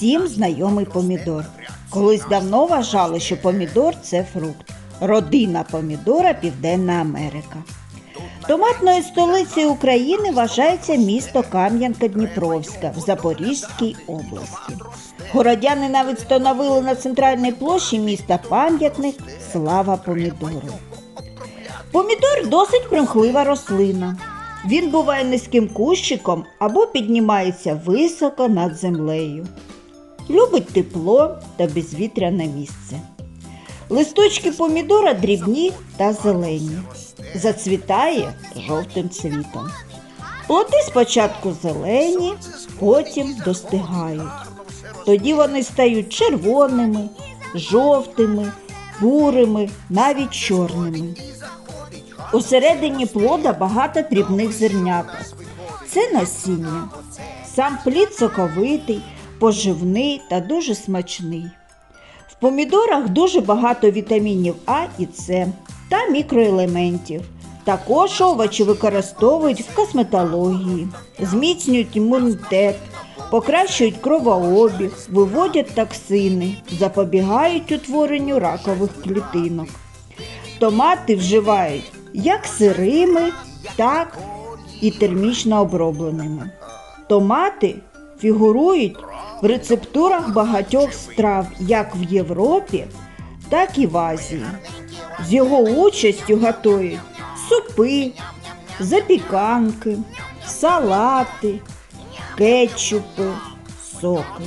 всім знайомий помідор. Колись давно вважали, що помідор це фрукт. Родина помідора Південна Америка. Томатною столицею України вважається місто Кам'янка-Дніпровська в Запорізькій області. Городяни навіть встановили на центральній площі міста пам'ятник Слава помідору. Помідор досить примхлива рослина. Він буває низьким кущиком або піднімається високо над землею. Любить тепло та безвітряне місце. Листочки помідора дрібні та зелені. Зацвітає жовтим цвітом. Плоди спочатку зелені, потім достигають. Тоді вони стають червоними, жовтими, бурими, навіть чорними. Усередині плода багато дрібних зерняток. Це насіння. Сам плід соковитий, поживний та дуже смачний. В помідорах дуже багато вітамінів А і С та мікроелементів. Також овочі використовують в косметології, зміцнюють імунітет, покращують кровообіг, виводять токсини, запобігають утворенню ракових клітинок. Томати вживають як сирими, так і термічно обробленими. Томати фігурують в рецептурах багатьох страв як в Європі, так і в Азії. З його участю готують супи, запіканки, салати, кетчупи, соки.